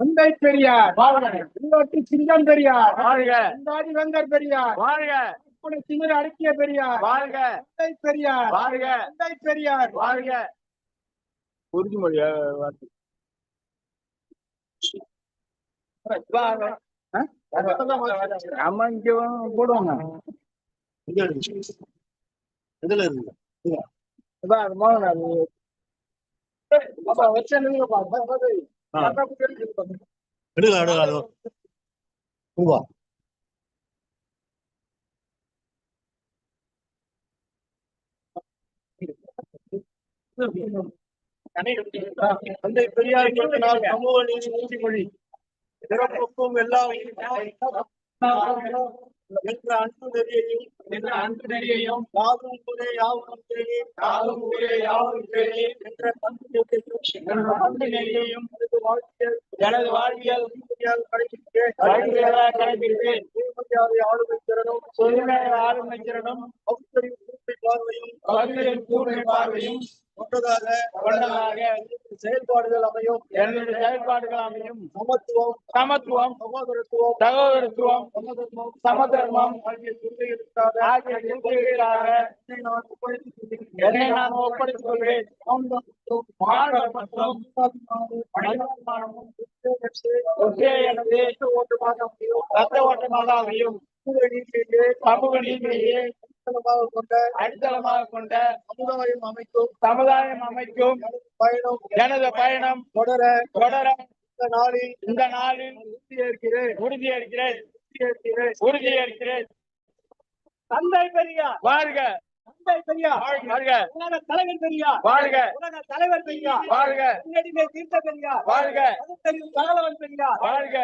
தந்தை பெரியார் உள்ளோட்டு சிங்கம் பெரியார் வாழ்க. வெங்கர் பெரியார் வாழ்க. இப்படி திமிர் அடக்கிய பெரியார் வாழ்க. தந்தை பெரியார் வாழ்க. தந்தை பெரியார். வாழ்க. உறுதிமொழியா நம்ம இங்க போடுவாங்க. இதுல இருக்கு. எடுக்கலாம் எடுக்கலாம் பூவா தந்தை பெரியார் சமூக நீதி உறுதிமொழி பிறப்புக்கும் எல்லா என்ற அன்பு நெறியையும் என்ற அன்பு நெறியையும் யாதும் ஊரே யாவரும் கேளி யாதும் ஊரே யாவரும் கேளி என்ற பண்பு நெறியையும் என்ற பண்பு நெறியையும் எனது வாழ்க்கையில் எனது வாழ்வியல் உறுதியாக கடைபிடிப்பேன். ஆளுமை திறனும் ஆளுமை திறனும் பகுத்தறிவு கூர்மை பார்வையும் பகுதியின் கூர்மை பார்வையும் கொண்டதாக கொண்டதாக செயல்பாடுகள் அமையும் என்னுடைய செயல்பாடுகள் அமையும் சமத்துவம் சமத்துவம் சகோதரத்துவம் சகோதரத்துவம் சமதர்மம் சமதர்மம் ஆகிய கொள்கைகளுக்காக ஆகிய கொள்கைகளாக என்னை நான் ஒப்படைத்துக் கொள்கிறேன். என்னை நான் ஒப்படைத்துக் மாணவர் மற்றும் அமையும். ரத்த ஓட்டமாக அமையும் சமூக நீதியையே அடித்தளமாக கொண்ட அடித்தளமாக கொண்ட சமுதாயம் அமைக்கும். சமுதாயம் அமைக்கும். பயணம் எனது பயணம் தொடர தொடர இந்த நாளில் இந்த நாளில் உறுதியேற்கிறேன். உறுதியேற்கிறேன். உறுதியேற்கிறேன் தந்தை பெரியார் வாழ்க. தந்தை பெரியார் வாழ்க. உலக தலைவர் பெரியார் வாழ்க. உலக தலைவர் பெரியார் வாழ்க. முன்னடிமை தீர்த்த பெரியார் வாழ்க. தகவலவன் பெரியார் வாழ்க.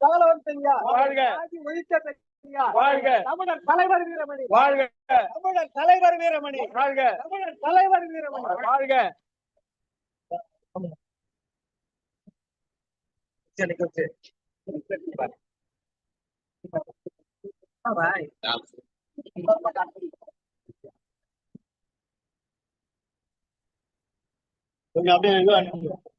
தகவலவன் பெரியார் வாழ்க. ஒழித்த பெரியார் வாழ்க. தமிழர் தலைவர் வீரமணி. வாழ்க. தமிழர் தலைவர் வீரமணி. வாழ்க. தமிழர் தலைவர் வீரமணி. வாழ்க. கொஞ்சம் அப்படியே.